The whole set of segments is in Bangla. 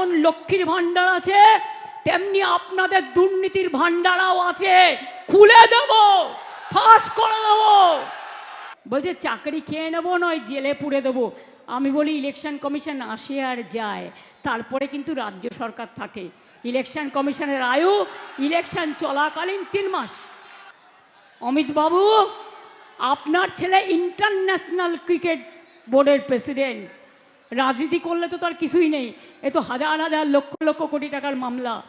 যেমন লক্ষ্মীর ভাণ্ডার আছে, তেমনি আপনাদের দুর্নীতির ভাণ্ডারাও আছে। খুলে দেব, ফাঁস করে দেবো। বলছে, চাকরি খেয়ে নেব নয়, জেলে পুড়ে দেবো। আমি বলি, ইলেকশন কমিশন আসে আর যায়, তারপরে কিন্তু রাজ্য সরকার থাকে। ইলেকশন কমিশনের আয়ু, ইলেকশন চলাকালীন তিন মাস। অমিত বাবু, আপনার ছেলে ইন্টারন্যাশনাল ক্রিকেট বোর্ডের প্রেসিডেন্ট। রাজনীতি করলে তো তার কিছুই নেই। এ তো হাজার হাজার লক্ষ লক্ষ কোটি টাকার মামলা।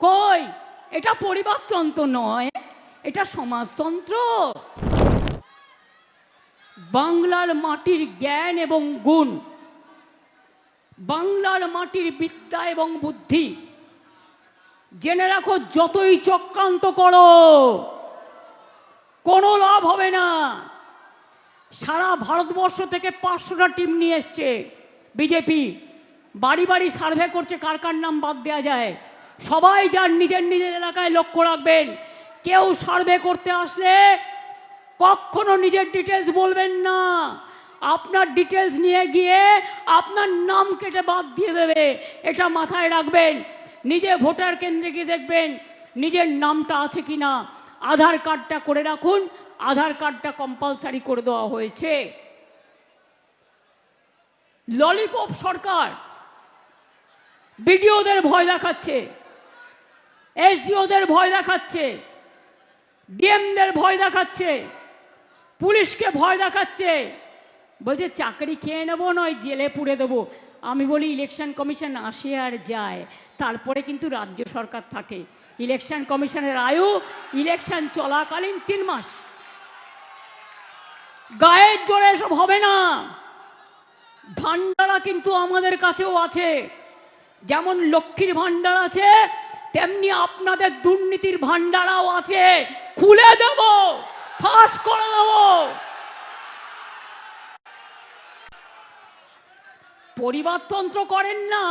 কই? এটা পরিবারতন্ত্র নয়, এটা সমাজতন্ত্র। বাংলার মাটির জ্ঞান এবং গুণ, বাংলার মাটির বিদ্যা এবং বুদ্ধি। জেনে রাখো, যতই চক্রান্ত করো, কোনো লাভ হবে না। সারা ভারতবর্ষ থেকে পাঁচশোটা টিম নিয়ে এসছে। বিজেপি বাড়ি বাড়ি সার্ভে করছে কার কার নাম বাদ দেওয়া যায়। সবাই যার নিজের নিজের এলাকায় লক্ষ্য রাখবেন। কেউ সার্ভে করতে আসলে কখনো নিজের ডিটেলস বলবেন না। আপনার ডিটেলস নিয়ে গিয়ে আপনার নাম কেটে বাদ দিয়ে দেবে। এটা মাথায় রাখবেন। নিজে ভোটার কেন্দ্রে গিয়ে দেখবেন নিজের নামটা আছে কি না আধার কার্ডটা করে রাখুন। আধার কার্ডটা কম্পালসারি করে দেওয়া হয়েছে। ললিপপ সরকার বিডিওদের ভয় দেখাচ্ছে এসডিওদের ভয় দেখাচ্ছে ডিএমদের ভয় দেখাচ্ছে, পুলিশকে ভয় দেখাচ্ছে। বলছে, চাকরি খেয়ে নেব নয়, জেলে পুড়ে দেবো। আমি বলি ইলেকশন কমিশন আসে আর যায়, তারপরে কিন্তু রাজ্য সরকার থাকে। ইলেকশন কমিশনের আয়ু ইলেকশন চলাকালীন তিন মাস। গায়ের জোরে এসব হবে না। ভান্ডারা কিন্তু আমাদের কাছেও আছে। যেমন লক্ষ্মীর ভান্ডার আছে, তেমনি আপনাদের দুর্নীতির ভান্ডারাও আছে। খুলে দেব, ফাঁস করে দেব। পরিবারতন্ত্র করেন না।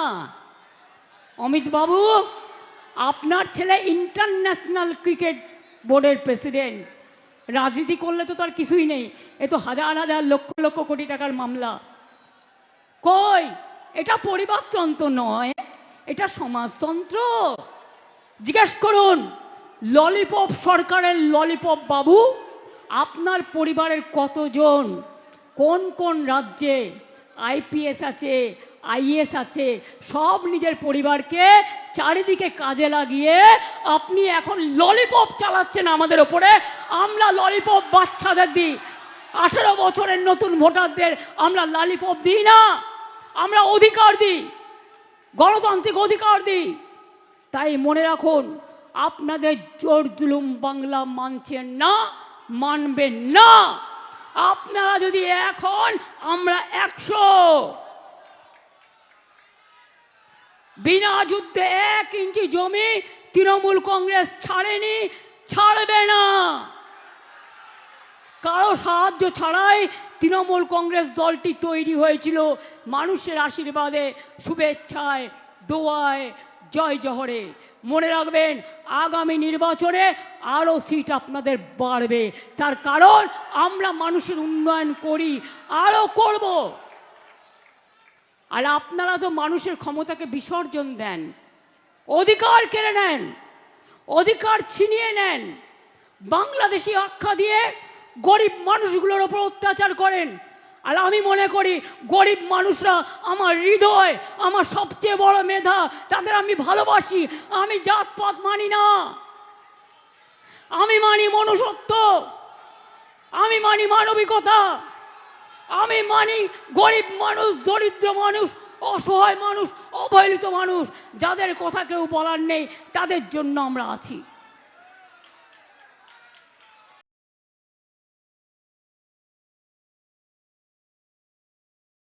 অমিত বাবু, আপনার ছেলে ইন্টারন্যাশনাল ক্রিকেট বোর্ডের প্রেসিডেন্ট। রাজনীতি করলে তো তার কিছুই নেই। এ তো হাজার হাজার লক্ষ লক্ষ কোটি টাকার মামলা। কই? এটা পরিবারতন্ত্র নয়, এটা সমাজতন্ত্র। জিজ্ঞেস করুন, ললিপপ সরকারের ললিপপ বাবু, আপনার পরিবারের কতজন? কোন কোন রাজ্যে আইপিএস আছে আইএস আছে, সব নিজের পরিবারকে চারিদিকে কাজে লাগিয়ে আপনি এখন ললিপপ চালাচ্ছেন আমাদের ওপরে। আমরা ললিপপ বাচ্চাদের দিই। আঠেরো বছরের নতুন ভোটারদের আমরা লালিপপ দিই না। আমরা অধিকার দিই। গণতান্ত্রিক অধিকার দিই। তাই মনে রাখুন, আপনাদের জোর জুলুম বাংলা মানছেন না মানবেন না। আপনারা যদি এখন আমরা একশো। বিনা যুদ্ধে এক ইঞ্চি জমি তৃণমূল কংগ্রেস ছাড়েনি, ছাড়বে না। কারও সাহায্য ছাড়াই তৃণমূল কংগ্রেস দলটি তৈরি হয়েছিল। মানুষের আশীর্বাদে, শুভেচ্ছায়, দোয়ায় জয় জহরে। মনে রাখবেন, আগামী নির্বাচনে আরও সিট আপনাদের বাড়বে। তার কারণ আমরা মানুষের উন্নয়ন করি, আরও করব। আর আপনারা তো মানুষের ক্ষমতাকে বিসর্জন দেন, অধিকার কেড়ে নেন, অধিকার ছিনিয়ে নেন। বাংলাদেশি আখ্যা দিয়ে গরিব মানুষগুলোর ওপর অত্যাচার করেন আর আমি মনে করি গরিব মানুষরা আমার হৃদয়, আমার সবচেয়ে বড় মেধা, তাদের আমি ভালোবাসি। আমি জাত জাতপাত মানি না। আমি মানি মনুষ্যত্ব। আমি মানি মানবিকতা। আমি মানি গরিব মানুষ, দরিদ্র মানুষ, অসহায় মানুষ, অবহেলিত মানুষ। যাদের কথা কেউ বলার নেই, তাদের জন্য আমরা আছি।